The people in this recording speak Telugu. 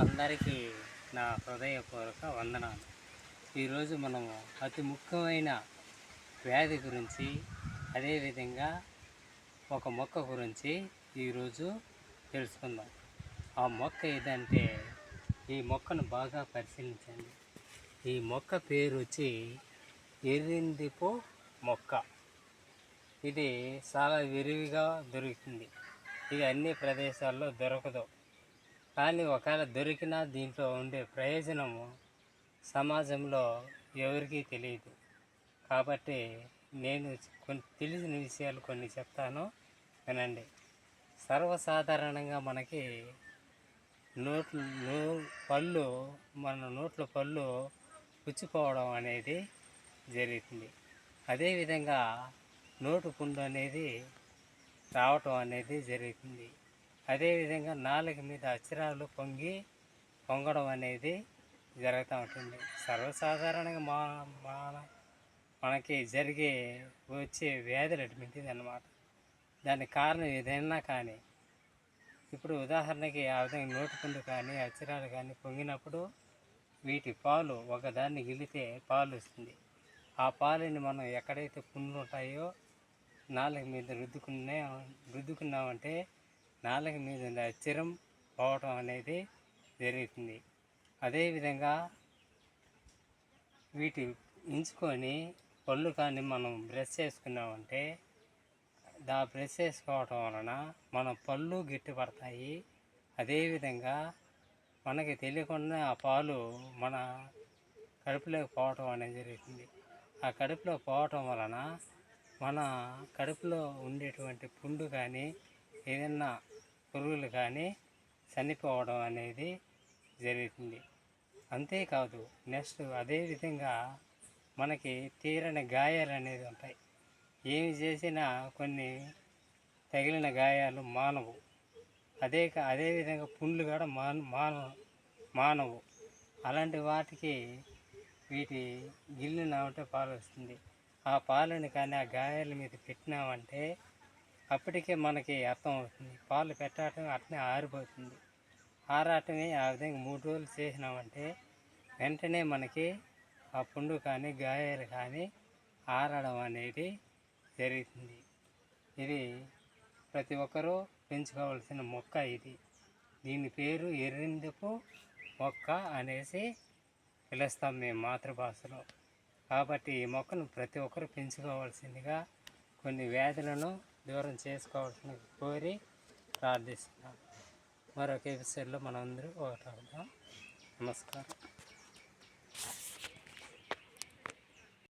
అందరికీ నా హృదయపూర్వక వందనాలు. ఈరోజు మనము అతి ముఖ్యమైన వ్యాధి గురించి అదేవిధంగా ఒక మొక్క గురించి ఈరోజు తెలుసుకుందాం. ఆ మొక్క ఏదంటే ఈ మొక్కను బాగా పరిశీలించండి. ఈ మొక్క పేరు వచ్చి ఎర్రిందిపో మొక్క. ఇది చాలా విరివిగా దొరుకుతుంది. ఇది అన్ని ప్రదేశాల్లో దొరకదు. కానీ ఒకవేళ దొరికినా దీంట్లో ఉండే ప్రయోజనము సమాజంలో ఎవరికీ తెలియదు. కాబట్టి నేను కొన్ని తెలిసిన విషయాలు కొన్ని చెప్తాను వినండి. సర్వసాధారణంగా మనకి నోట్లు నో పళ్ళు మన నోట్ల పళ్ళు పుచ్చిపోవడం అనేది జరుగుతుంది. అదేవిధంగా నోటు పుండు అనేది రావటం అనేది జరుగుతుంది. అదేవిధంగా నాలుక మీద అక్షరాలు పొంగి పొంగడం అనేది జరుగుతూ ఉంటుంది. సర్వసాధారణంగా మా మన మనకి జరిగే వచ్చే వ్యాధులు అటువంటిది అన్నమాట దానికి కారణం ఏదైనా కానీ ఇప్పుడు ఉదాహరణకి ఆ విధంగా నోటి పుండు కానీ అక్షరాలు కానీ పొంగినప్పుడు వీటి పాలు ఒకదాన్ని గిలితే పాలు వస్తుంది. ఆ పాలని మనం ఎక్కడైతే పుండ్లు ఉంటాయో నాలుగు మీద రుద్దుకున్నా రుద్దుకున్నామంటే నాలుగు మీద ఉండే అచ్చరం పోవటం అనేది జరుగుతుంది. అదేవిధంగా వీటి ఎంచుకొని పళ్ళు కానీ మనం బ్రష్ చేసుకున్నామంటే దా బ్రష్ చేసుకోవటం వలన మన పళ్ళు గట్టి పడతాయి అదేవిధంగా మనకి తెలియకుండా ఆ పాలు మన కడుపులోకి పోవటం అనేది జరుగుతుంది. ఆ కడుపులో పోవటం వలన మన కడుపులో ఉండేటువంటి పుండు కానీ ఏదైనా పురుగులు కానీ చనిపోవడం అనేది జరుగుతుంది. అంతేకాదు నెక్స్ట్ అదేవిధంగా మనకి తీరని గాయాలు అనేది ఉంటాయి. ఏమి చేసినా కొన్ని తగిలిన గాయాలు మానవు. అదే కా- అదేవిధంగా పుండ్లు కూడా మాన మాన మానవు. అలాంటి వాటికి వీటి గిల్లినామంటే పాలు వస్తుంది ఆ పాలను కానీ ఆ గాయాల మీద పెట్టినామంటే అప్పటికే మనకి అర్థం అవుతుంది. పాలు పెట్టడం అట్నే ఆరిపోతుంది. ఆరాటమే ఆ విధంగా మూడు రోజులు చేసినామంటే వెంటనే మనకి ఆ పుండు కానీ గాయాలు కానీ ఆరడం అనేది జరుగుతుంది. ఇది ప్రతి ఒక్కరూ పెంచుకోవాల్సిన మొక్క ఇది. దీని పేరు ఎర్రిందపు మొక్క అనేసి పిలుస్తాం మేము మాతృభాషలో. కాబట్టి ఈ మొక్కను ప్రతి ఒక్కరు పెంచుకోవాల్సిందిగా కొన్ని వ్యాధులను దూరం చేసుకోవాల్సిన కోరి ప్రార్థిస్తున్నాను మరొక ఎపిసోడ్లో మనం అందరూ ఒకటి నమస్కారం.